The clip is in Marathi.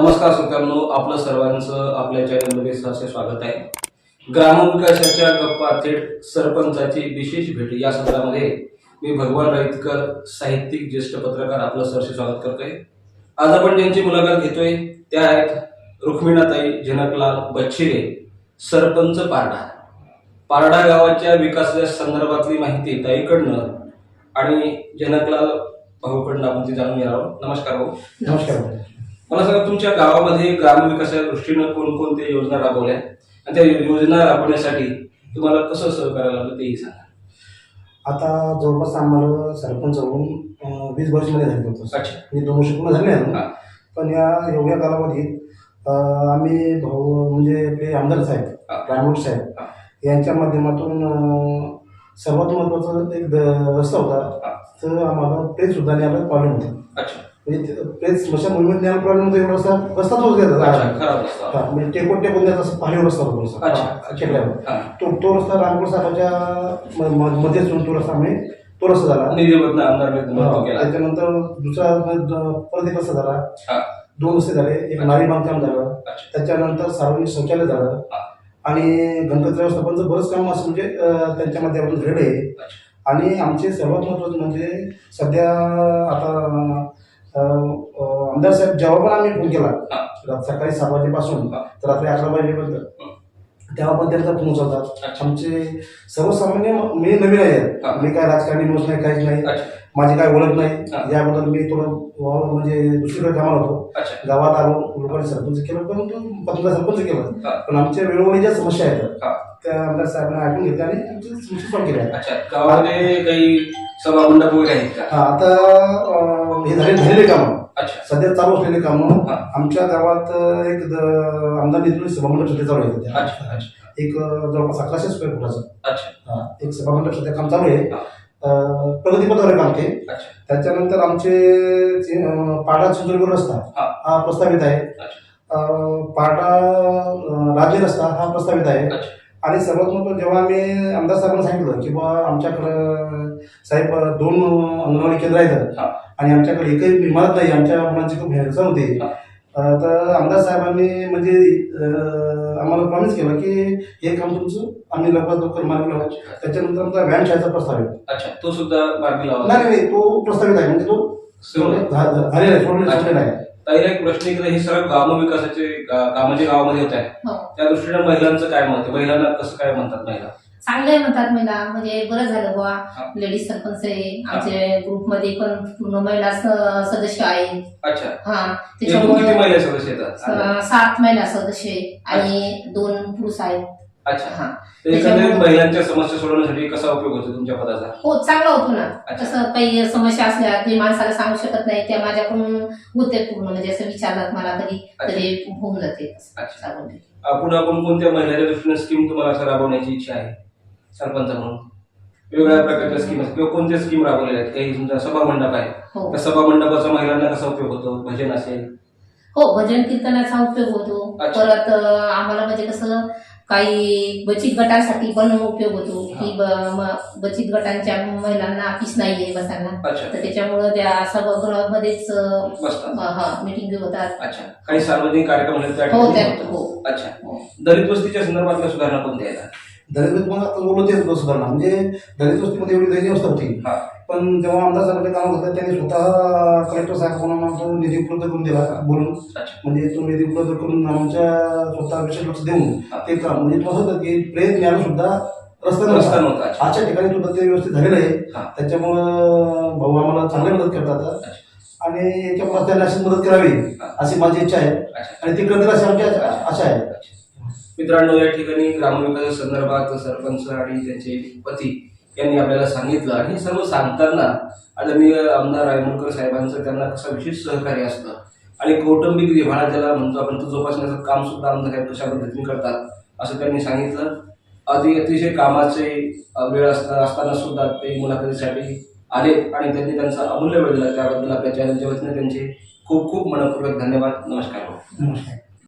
नमस्कार श्रोत्यांनो आपलं सर्वांचं आपल्या चॅनलमध्ये सहसे स्वागत आहे. ग्रामविकासाच्या गप्पा थेट सरपंचाची विशेष भेट. या सत्रामध्ये मी भगवान रहितकर साहित्यिक ज्येष्ठ पत्रकार आपलं सरसे स्वागत करतोय. आज आपण ज्यांची मुलाखत घेतोय त्या आहेत रुक्मिणाताई जनकलाल बच्छिरे सरपंच पारडा. पारडा गावाच्या विकासाच्या संदर्भातली माहिती ताईकडनं आणि जनकलाल भाऊकडनं आपण ती जाणून घेणार आहोत. नमस्कार भाऊ. नमस्कार. मला सांगा तुमच्या गावामध्ये ग्रामविकासाच्या दृष्टीनं कोणकोणत्या योजना राबवल्या आणि त्या योजना राबवण्यासाठी तुम्हाला कसं सहकार्य लागलं तेही सांगा आता जवळपास आम्हाला सरपंच होऊन वीस वर्षामध्ये झाले होतं अच्छा म्हणजे दोन वर्ष पूर्ण झाले. हा. पण या एवढ्या कालावधीत अं, आम्ही भाऊ म्हणजे आपले आमदार साहेब हा. रामोट साहेब. यांच्या माध्यमातून अं, सर्वात महत्त्वाचा एक द- रस्ता होता हा. तर आम्हाला प्रेस सुद्धा न्यायला प्रॉब्लेम होता अच्छा म्हणजे ते- प्रेस स्मशान मोहिमेत न्यायला प्रॉब्लेम होता एवढा रस्ता रस्ता तोच खराब रस्ता. हा, म्हणजे टेकून टेकून द्यायचा असं पाहिजे रस्ता होता रस्ता. अच्छा हा, खेकड्यावर. हा. तो तो रस्ता रामपूर साहेबाच्या मध्ये तो रस्ता आम्ही तो रस्ता झाला. निधीमधनं हा, केला त्याच्यानंतर दुसरा म- परत एक रस्ता झाला. हा. दोन रस्ते झाले. एक नारी बांधकाम झालं. अच्छा. त्याच्यानंतर सार्वजनिक शौचालय झालं. हा. आणि गणपती व्यवस्थापनचं बरंच काम असं म्हणजे अं, त्यांच्या माध्यमातून घडलं आहे अच्छा. आणि आमचे सर्वात महत्त्वाचं म्हणजे सध्या आता अं, अं, आमदार साहेब जेव्हा पण आम्ही फोन केला सकाळी सात वाजेपासून. तर रात्री अकरा वाजेपर्यंत तेव्हा पण त्यांचा फोन उचलतात. आमचे सर्वसामान्य मी नवीन आहे. मी काय राजकारणी माणूस नाही काहीच नाही. माझी काय ओळख नाही. याबद्दल मी थोडं म्हणजे दुसरीकडे कामाला होतो. गावात आलो लोकांनी सरपंच केलं परंतु पंधरा सरपंच केलं. पण आमच्या वेळोवेळी ज्या समस्या आहेत. त्या आमदार साहेबांना ऐकून घेतल्या आणि आमच्या समस्या सॉल्व्ह केल्या. गावामध्ये काही सभा मंडप वगैरे आहेत का? हा, आता हे झाले झालेले कामं. अच्छा. सध्या चालू असलेले कामं. आमच्या गावात एक आमदार निधीतून सभामंडप सध्या चालू आहे एक जवळपास अकराशे स्क्वेअर फुटाचं. हा, एक सभामंडप सध्या काम चालू आहे. प्रगतीपथावर काम ते त्याच्यानंतर आमचे पाडा चिंचोलीवर रस्ता हा. प्रस्तावित आहे. पाडा अं, राज्य रस्ता हा प्रस्तावित आहे. आणि सर्वात महत्त्वाचं जेव्हा आम्ही आमदार साहेबांना सांगितलं की बा आमच्याकडं साहेब दोन अंगणवाडी केंद्र आहेत. आणि आमच्याकडे एकही इमारत नाही. आमच्या मुलांची खूप नुकसान होते. हा. तर आमदार साहेबांनी म्हणजे आम्हाला प्रॉमिस केलं की हे काम तुमचं आम्ही लवकरात लवकर मार्गी लावू. त्याच्यानंतर आमचा व्हॅन शाळेचा प्रस्ताव आहे. अच्छा. तो सुद्धा मार्गी लावा. नाही नाही तो प्रस्तावित आहे. म्हणजे तो झालेला आहे. ताईला एक प्रश्न की हे सर्व ग्रामविकासाचे गा- कामं जे गावामध्ये होत आहे हो. त्या दृष्टीने महिलांचं काय मत आहे? महिलांना कसं काय म्हणतात महिला? चांगले म्हणतात महिला. म्हणजे बरं झालं बुवा. लेडीज सरपंच आहे आमच्या ग्रुपमध्ये पण पूर्ण महिला स- सदस्य आहेत. अच्छा. हा. एकूण किती त्याच्यामुळे महिला सदस्य येतात? सात महिला सदस्य आहे आणि दोन पुरुष आहेत. अच्छा. हा. तर एकंदरीत महिलांच्या समस्या सोडवण्यासाठी कसा उपयोग होतो तुमच्या पदाचा? हो चांगला होतो ना. अच्छा. तसं काही समस्या असल्या ते माणसाला सांगू शकत नाही. त्या माझ्याकडून होते पूर्ण. म्हणजे असं विचारलात मला कधी तरी होऊन जाते. असं अच्छा. सांगून दे. आपण आपण कोणत्या महिलाच्या दृष्टीने स्कीम तुम्हाला असं राबवण्याची इच्छा आहे? सरपंच म्हणून. वेगवेगळ्या प्रकारच्या स्कीम आहेत किंवा कोणत्या स्कीम राबवलेल्या आहेत? काही तुमचा सभा मंडप आहे. हो. त्या सभा मंडपाचा महिलांना कसा उपयोग होतो? भजन असेल. हो भजन कीर्तनाचा उपयोग होतो. अच्छा. परत अं, आम्हाला म्हणजे कसं काही बचत गटांसाठी पण उपयोग होतो. की ब- म- बचत गटांच्या महिलांना ऑफिस नाहीये बसायला. अच्छा. तर त्याच्यामुळं त्या सभागृहामध्येच अं, बसतात. हा मीटिंग होतात. अच्छा. काही सार्वजनिक कार्यक्रम आहेत त्या हो ठिकाणी त्या होतात. हो. अच्छा. हो. दलित वस्तीच्या संदर्भातल्या सुधारणा कोणत्या आहेत? दलित तुम्हाला आता बोललो तेच बस सुधारणा म्हणजे दलित वस्तीमध्ये एवढी दयनीय अवस्था होती. पण जेव्हा आमदार साहेबांचे काम होतं त्यांनी स्वतः कलेक्टर साहेबांना तो निधी उपलब्ध करून दिला बोलून. म्हणजे तो निधी उपलब्ध करून आमच्या स्वतः विशेष लक्ष देऊन. ते काम. म्हणजे तो असं होतं की प्रेत न्यायला सुद्धा रस्ता रस्ता नव्हता आजच्या ठिकाणी सुद्धा ते व्यवस्थित झालेलं आहे. त्याच्यामुळं भाऊ आम्हाला चांगली मदत करतात. आणि याच्यामुळे त्यांना अशी मदत करावी. अशी माझी इच्छा आहे. आणि ती करतील अशी आमची आशा आहे. मित्रांनो या ठिकाणी ग्रामविकासा संदर्भात सरपंच आणि त्यांचे पती यांनी आपल्याला सांगितलं आणि हे सर्व सांगताना आदरणीय आमदार रायमोडकर साहेबांचं त्यांना कसं विशेष सहकार्य असतं आणि कौटुंबिक विभाग ज्याला म्हणतो आपण तो जोपासण्याचं काम सुद्धा आमदार साहेब कशा पद्धतीने करतात असं त्यांनी सांगितलं. अति अतिशय कामाचे वेळ असता असताना सुद्धा ते मुलाखतीसाठी आले आणि त्यांनी त्यांचा अमूल्य वेळ दिला. त्याबद्दल आपल्या चॅनलच्या वतीने त्यांचे खूप खूप मनपूर्वक धन्यवाद. नमस्कार. नमस्कार.